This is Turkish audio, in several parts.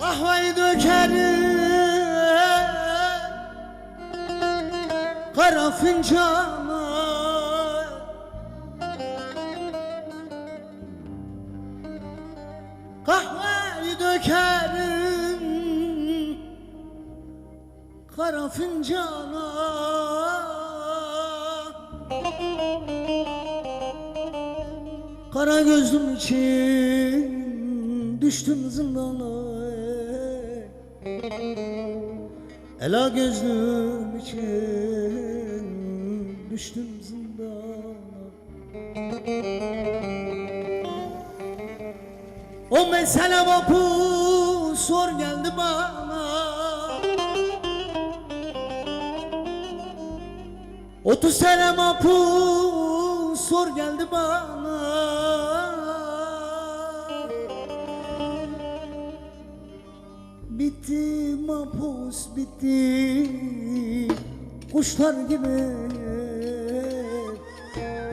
Kahveyi dökerim Kara fincana. Kahveyi dökerim Kara fincana. Kara gözlüm için düştüm zindana Ela gözlüm için düştüm zindana. O mesele vapur sor geldi bana. Otuz sene mapus sor geldi bana Bitti mapus bitti. Kuşlar gibi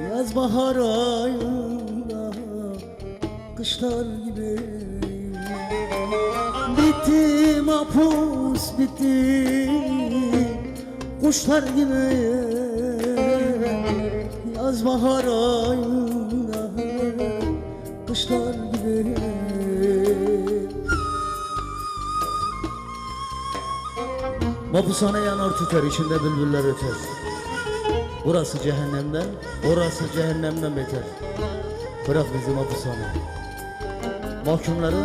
Yaz bahar ayında Kışlar gibi. Bitti mapus bitti. Kuşlar gibi Yaz bahar ayında Kışlar Mapushane yanar tüter içinde bülbüller öter. Burası cehennemden, orası cehennemden beter. Bırak bizi mapushane Mahkumları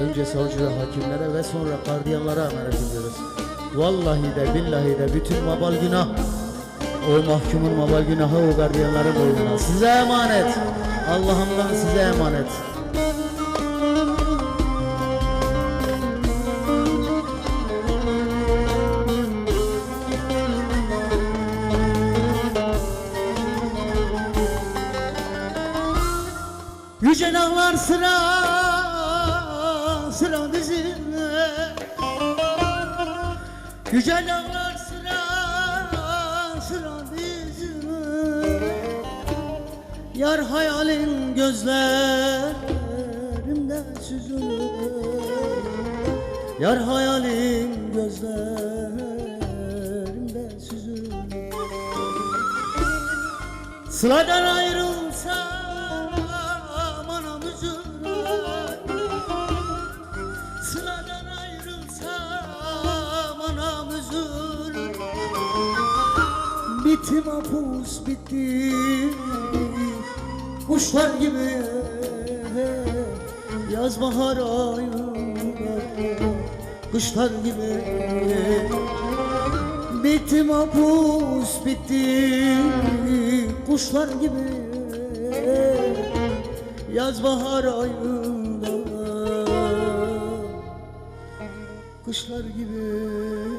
önce savcıya, hakimlere ve sonra gardiyanlara emanet ediyoruz Vallahi de billahi de bütün mabal günah O mahkumun mabal günahı o gardiyanların boynuna Size emanet. Allah'ımdan size emanet Yüce dağlar sıra sıra dizine Yüce dağlar sıra sıra dizine Yar hayalin gözlerimde süzülür. Yar hayalin gözlerimde süzülür. Sıladan ayrılsam Bitti mapus bitti. Kuşlar gibi Yaz bahar ayında Kışlar gibi. Bitti mapus bitti. Kuşlar gibi Yaz bahar ayında Kışlar gibi